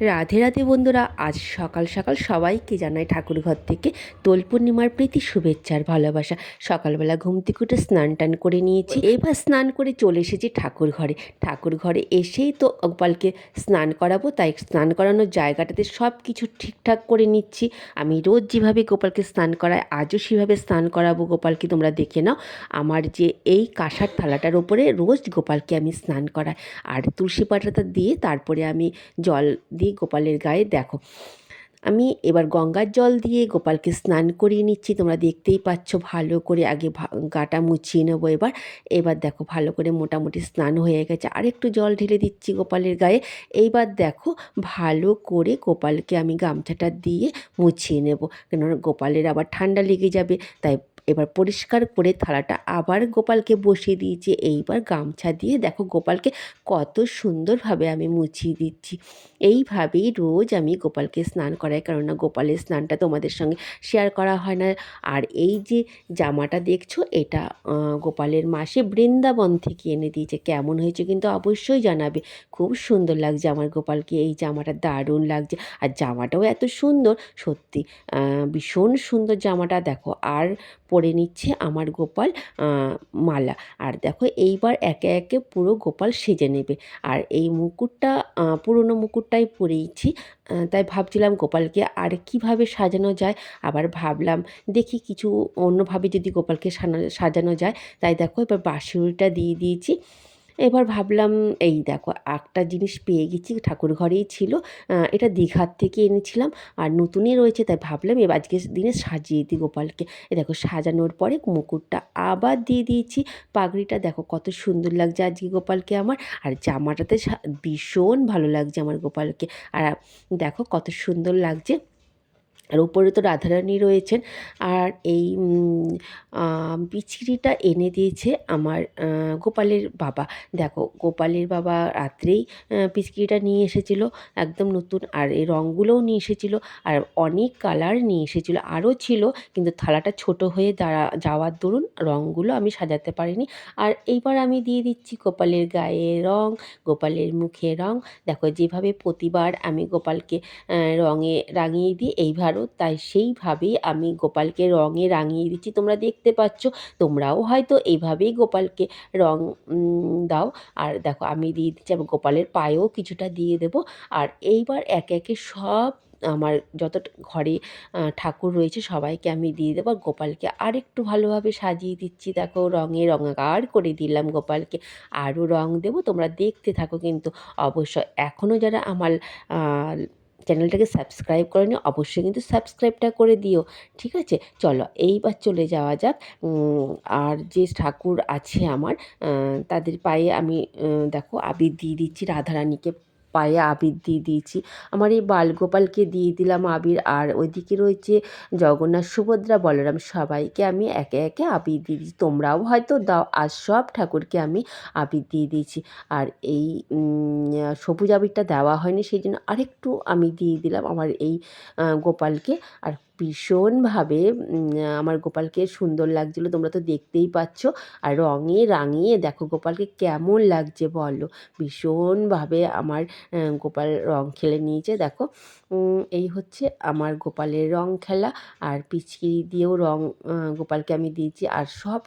রাধে রাধে বন্ধুরা, আজ সকাল সকাল সবাইকে জানাই ঠাকুর ঘর থেকে দোল পূর্ণিমার প্রীতি শুভেচ্ছার ভালোবাসা। সকালবেলা ঘুম থেকে উঠে স্নান টান করে নিয়েছি। এবার স্নান করে চলে এসেছি ঠাকুর ঘরে ঠাকুর ঘরে এসেই তো গোপালকে স্নান করাবো, তাই স্নান করানোর জায়গাটাতে সব কিছু ঠিকঠাক করে নিচ্ছি। আমি রোজ যেভাবে গোপালকে স্নান করাই, আজও সেভাবে স্নান করাবো গোপালকে, তোমরা দেখে নাও। আমার যে এই কাঁসার থালাটার ওপরে রোজ গোপালকে আমি স্নান করাই। আর তুলসী পাতাটা দিয়ে তারপরে আমি জল দিয়ে গোপালের গায়ে দেখো। আমি এবার গঙ্গার জল দিয়ে গোপালকে স্নান করিয়ে নিচ্ছি। তোমরা দেখতেই পাচ্ছ ভালো করে আগে গাটা মুছিয়ে নেব এবার। এবার দেখো ভালো করে মোটামুটি স্নান হয়ে গেছে। আর একটু জল ঢেলে দিচ্ছি গোপালের গায়ে। এইবার দেখো ভালো করে গোপালকে আমি গামছাটা দিয়ে মুছিয়ে নেব। কেননা গোপালের আবার ঠান্ডা লেগে যাবে, তাই এবার পরিষ্কার করে থালাটা আবার গোপালকে বসিয়ে দিয়েছি। এইবার গামছা দিয়ে দেখো গোপালকে কত সুন্দরভাবে আমি মুছিয়ে দিচ্ছি। এইভাবেই রোজ আমি গোপালকে স্নান করাই, কেননা গোপালের স্নানটা তোমাদের সঙ্গে শেয়ার করা হয় না। আর এই যে জামাটা দেখছ, এটা গোপালের মাসে বৃন্দাবন থেকে এনে দিয়েছে। কেমন হয়েছে কিন্তু অবশ্যই জানাবে। খুব সুন্দর লাগছে আমার গোপালকে, এই জামাটা দারুণ লাগছে। আর জামাটাও এত সুন্দর, সত্যি ভীষণ সুন্দর জামাটা। দেখো, আর পরে নিচ্ছে আমার গোপাল মালা। আর দেখো এইবার একে একে পুরো গোপাল সেজে নেবে। আর এই মুকুটটা পুরনো মুকুটটাই পরেইছি তাই ভাবছিলাম গোপালকে আর কীভাবে সাজানো যায়? আবার ভাবলাম দেখি কিছু অন্যভাবে যদি গোপালকে সাজানো যায়। তাই দেখো এবার বাঁশুড়িটা দিয়ে দিয়েছি। এবার ভাবলাম, এই দেখো, একটা জিনিস পেয়ে গেছি, ঠাকুর ঘরেই ছিল এটা দীঘার থেকে এনেছিলাম আর নতুনই রয়েছে, তাই ভাবলাম এবার আজকে দিনে সাজিয়ে দিই গোপালকে। এ দেখো, সাজানোর পরে মুকুটটা আবার দিয়ে দিয়েছি, পাগড়িটা দেখো কত সুন্দর লাগছে আজকে গোপালকে আমার, আর জামাটাতে ভীষণ ভালো লাগছে আমার গোপালকে, আর দেখো কত সুন্দর লাগছে। আর উপরে তো রাধারানী রয়েছেন। আর এই পিচিরিটা এনে দিয়েছে আমার গোপালের বাবা। দেখো, গোপালের বাবা রাত্রেই পিচকিরিটা নিয়ে এসেছিল, একদম নতুন। আর এই রঙগুলোও নিয়ে এসেছিল, আর অনেক কালার নিয়ে এসেছিল। আরও ছিল, কিন্তু থালাটা ছোট হয়ে দাঁড়া, যাওয়ার দরুন রঙগুলো আমি সাজাতে পারিনি। আর এইবার আমি দিয়ে দিচ্ছি গোপালের গায়ে রং, গোপালের মুখে রং। দেখো, যেভাবে প্রতিবার আমি গোপালকে রঙে রাঙিয়ে দিই এইভাবে পারো, তাই সেইভাবেই আমি গোপালকে রঙে রাঙিয়ে দিচ্ছি। তোমরা দেখতে পাচ্ছ, তোমরাও হয়তো এইভাবেই গোপালকে রং দাও। আর দেখো, আমি দিয়ে দিচ্ছি, আমি গোপালের পায়েও কিছুটা দিয়ে দেবো। আর এইবার একে একে সব আমার যত ঘরে ঠাকুর রয়েছে, সবাইকে আমি দিয়ে দেবো। গোপালকে আরেকটু ভালোভাবে সাজিয়ে দিচ্ছি। দেখো, রঙে রঙাকার করে দিলাম গোপালকে। আরও রং দেবো, তোমরা দেখতে থাকো কিন্তু। অবশ্য এখনও যারা আমার চ্যানেলটাকে সাবস্ক্রাইব করেনি, অবশ্যই কিন্তু সাবস্ক্রাইবটা করে দিও, ঠিক আছে? চলো, এইবার চলে যাওয়া যাক। আর যে ঠাকুর আছে আমার তাদের পায়ে আমি দেখো আবির দিয়ে দিচ্ছি রাধারানীকে। পায়ে আবির দিয়ে দিয়েছি। আমার এই বালগোপালকে দিয়ে দিলাম আবির। আর ওইদিকে রয়েছে জগন্নাথ সুভদ্রা, বলরাম সবাইকে আমি একে একে আবির দিয়ে দিয়েছি। তোমরাও হয়তো দাও আর সব ঠাকুরকে আমি আবির দিয়ে দিয়েছি। আর এই সবুজ আবিরটা দেওয়া হয়নি, সেই জন্য আরেকটু আমি দিয়ে দিলাম আমার এই গোপালকে। আর ভীষণভাবে আমার গোপালকে সুন্দর লাগছিল। তোমরা তো দেখতেই পাচ্ছ। আর রঙে রাঙিয়ে দেখো গোপালকে কেমন লাগছে বলো। ভীষণভাবে আমার গোপাল রং খেলে নিয়েছে। দেখো এই হচ্ছে আমার গোপালের রং খেলা। আর পিচকিরি দিয়েও রং গোপালকে আমি দিয়েছি। আর সব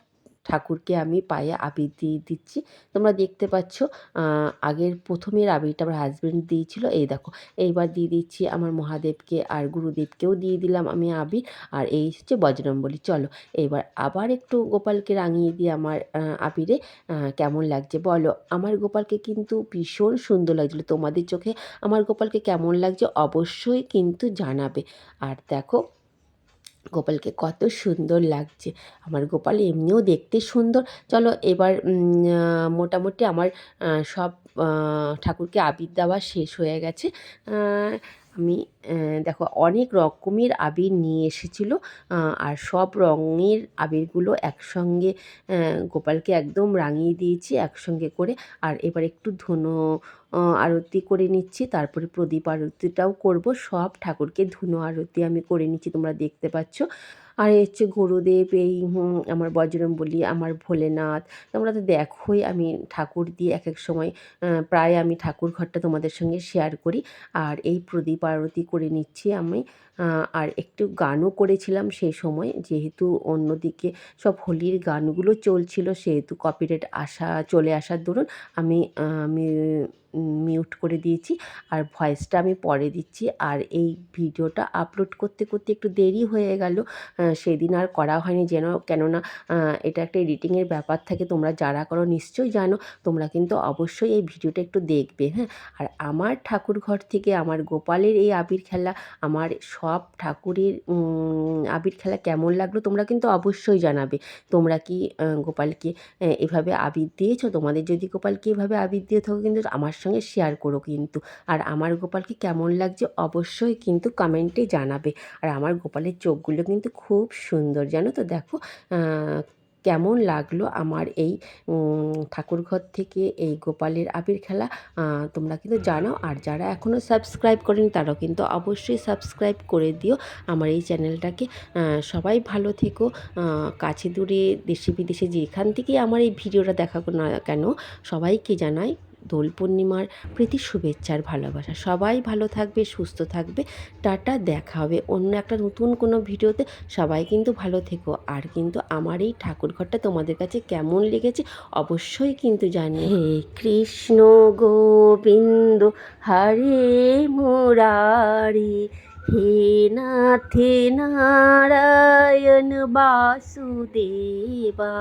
ঠাকুরকে আমি পায়ে আবির দিয়ে দিচ্ছি। তোমরা দেখতে পাচ্ছ আগের প্রথমের আবিরটা আমার হাজব্যান্ড দিয়েছিল। এই দেখো, এইবার দিয়ে দিচ্ছি আমার মহাদেবকে আর গুরুদেবকেও দিয়ে দিলাম আমি আবির। আর এই হচ্ছে বজরম্বলী চলো, এইবার আবার একটু গোপালকে রাঙিয়ে দিয়ে আমার আবিরে। কেমন লাগছে বলো? আমার গোপালকে কিন্তু ভীষণ সুন্দর লাগছিল। তোমাদের চোখে আমার গোপালকে কেমন লাগছে অবশ্যই কিন্তু জানাবে। আর দেখো গোপালকে কত সুন্দর লাগছে। আমার গোপাল এমনিও দেখতে সুন্দর। চলো এবার মোটামুটি আমার সব ঠাকুরকে আবির দেওয়া শেষ হয়ে গেছে। আমি দেখো অনেক রকমের আবির নিয়ে এসেছিল। আর সব রঙের আবিরগুলো একসঙ্গে গোপালকে একদম রাঙিয়ে দিয়েছি একসঙ্গে করে। আর এবার একটু ধুনো আরতি করে নিচ্ছি, তারপরে প্রদীপ আরতিটাও করব। সব ঠাকুরকে ধুনো আরতি আমি করে নিচ্ছি, তোমরা দেখতে পাচ্ছ। আর হচ্ছে গুরুদেব, এই আমার বজরংবলী, আমার ভোলেনাথ। তোমরা তো দেখোই আমি ঠাকুর দিয়ে এক এক সময় প্রায় আমি ঠাকুর ঘরটা তোমাদের সঙ্গে শেয়ার করি। আর এই প্রদীপ আরতি করে নিচ্ছি আমি। আর একটু গানও করেছিলাম সেই সময়, যেহেতু অন্যদিকে সব হোলির গানগুলো চলছিল, সেহেতু কপিরাইট আসা, চলে আসার দরুন আমি আমি মিউট করে দিয়েছি আর ভয়েসটা আমি পরে দিচ্ছি। আর এই ভিডিওটা আপলোড করতে করতে একটু দেরি হয়ে গেল। সেদিন আর করা হয়নি যেন। কেননা এটা একটা এডিটিংয়ের ব্যাপার থাকে। তোমরা যারা করো নিশ্চয়ই জানো। তোমরা কিন্তু অবশ্যই এই ভিডিওটা একটু দেখবে হ্যাঁ? আর আমার ঠাকুর ঘর থেকে আমার গোপালের এই আবির খেলা, আমার সব ঠাকুরের আবির খেলা কেমন লাগল তোমরা কিন্তু অবশ্যই জানাবে। তোমরা কি গোপালকে এভাবে আবির দিয়েছ? তোমাদের যদি গোপালকে এভাবে আবির দিয়ে থাকো কিন্তু আমার সঙ্গে শেয়ার করো কিন্তু। আর আমার গোপালকে কেমন লাগছে অবশ্যই কিন্তু কমেন্টে জানাবে। আর আমার গোপালের চোখগুলো কিন্তু খুব সুন্দর, জানো তো? দেখো কেমন লাগল আমার এই ঠাকুরঘর থেকে এই গোপালের আবির খেলা। তোমরা কিন্তু জানো আর যারা এখনও সাবস্ক্রাইব করেনি, তারাও কিন্তু অবশ্যই সাবস্ক্রাইব করে দিও আমার এই চ্যানেলটাকে সবাই ভালো থেকো। কাছে দূরে দেশে বিদেশে যেখান থেকেই আমার এই ভিডিওটা দেখা না কেন, সবাইকে জানাই দোল পূর্ণিমার প্রীতি শুভেচ্ছার ভালোবাসা। সবাই ভালো থাকবে, সুস্থ থাকবে। টাটা, দেখা হবে অন্য একটা নতুন কোনো ভিডিওতে। সবাই কিন্তু ভালো থেকো। আর কিন্তু আমার এই ঠাকুর ঘরটা তোমাদের কাছে কেমন লেগেছে অবশ্যই কিন্তু জানি হে কৃষ্ণ গোবিন্দ, হরে মুরারি, হে নাথে নারায়ণ বাসুদেবা।